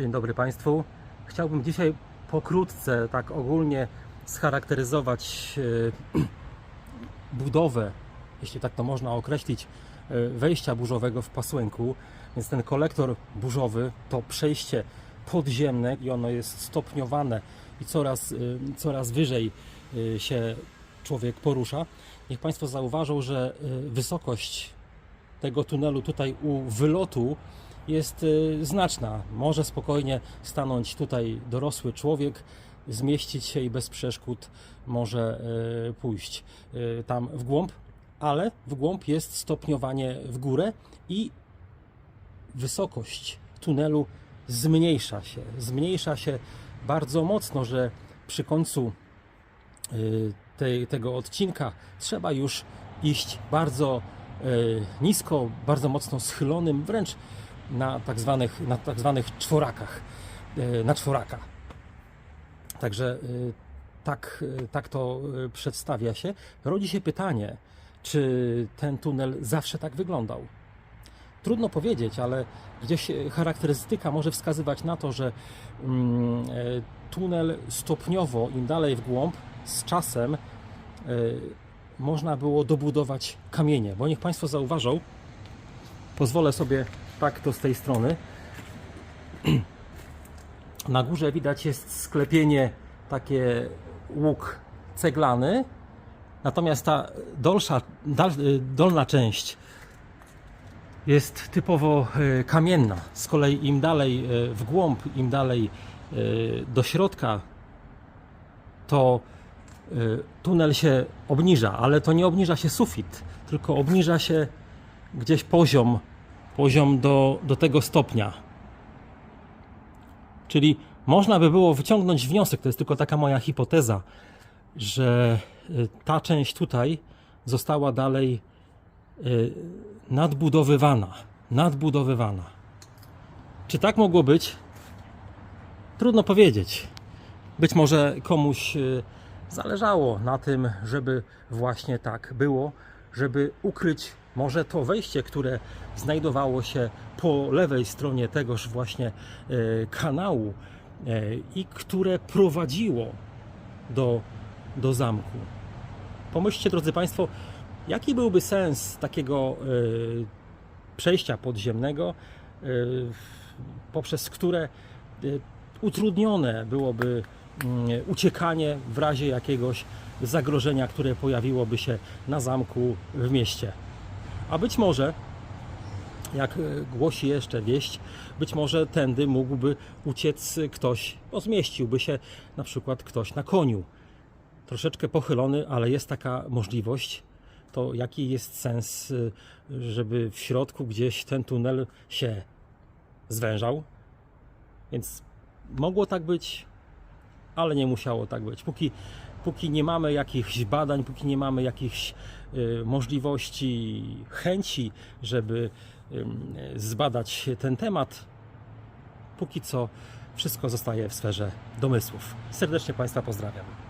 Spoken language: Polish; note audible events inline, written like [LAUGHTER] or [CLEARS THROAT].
Dzień dobry Państwu. Chciałbym dzisiaj pokrótce, tak ogólnie scharakteryzować e, [CLEARS THROAT] budowę, jeśli tak to można określić, e, wejścia burzowego w Pasłęku. Więc ten kolektor burzowy to przejście podziemne i ono jest stopniowane i coraz, e, coraz wyżej się człowiek porusza. Niech Państwo zauważą, że wysokość tego tunelu tutaj u wylotu jest y, znaczna. Może spokojnie stanąć tutaj dorosły człowiek, zmieścić się i bez przeszkód może y, pójść y, tam w głąb, ale w głąb jest stopniowanie w górę i wysokość tunelu zmniejsza się. Zmniejsza się bardzo mocno, że przy końcu tej, tego odcinka trzeba już iść bardzo nisko, bardzo mocno schylonym, wręcz na tak zwanych, na tak zwanych czworakach, y, na czworaka. Także y, tak, y, tak to przedstawia się. Rodzi się pytanie, czy ten tunel zawsze tak wyglądał? Trudno powiedzieć, ale gdzieś e, charakterystyka może wskazywać na to, że mm, e, tunel stopniowo, im dalej w głąb, z czasem e, można było dobudować kamienie. Bo niech Państwo zauważą, pozwolę sobie tak to z tej strony. [CLEARS THROAT] Na górze widać jest sklepienie takie łuk ceglany, natomiast ta dolsza, dal, dolna część jest typowo e, kamienna. Z kolei im dalej e, w głąb, im dalej do środka, to tunel się obniża, ale to nie obniża się sufit, tylko obniża się gdzieś poziom, poziom do, do tego stopnia. Czyli można by było wyciągnąć wniosek, to jest tylko taka moja hipoteza, że y, ta część tutaj została dalej y, nadbudowywana. Nadbudowywana. Czy tak mogło być? Trudno powiedzieć. Być może komuś y, zależało na tym, żeby właśnie tak było, żeby ukryć może to wejście, które znajdowało się po lewej stronie tegoż właśnie y, kanału y, i które prowadziło do, do zamku. Pomyślcie, drodzy Państwo, jaki byłby sens takiego y, przejścia podziemnego, poprzez które utrudnione byłoby mm, uciekanie w razie jakiegoś zagrożenia, które pojawiłoby się na zamku w mieście. A być może, jak e, głosi jeszcze wieść, być może tędy mógłby uciec ktoś, bo zmieściłby się na przykład ktoś na koniu. Troszeczkę pochylony, ale jest taka możliwość. To jaki jest sens, y, żeby w środku gdzieś ten tunel się zwężał? Więc mogło tak być, ale nie musiało tak być. Póki, póki nie mamy jakichś badań, póki nie mamy jakichś y, możliwości, chęci, żeby zbadać ten temat, póki co wszystko zostaje w sferze domysłów. Serdecznie Państwa pozdrawiam.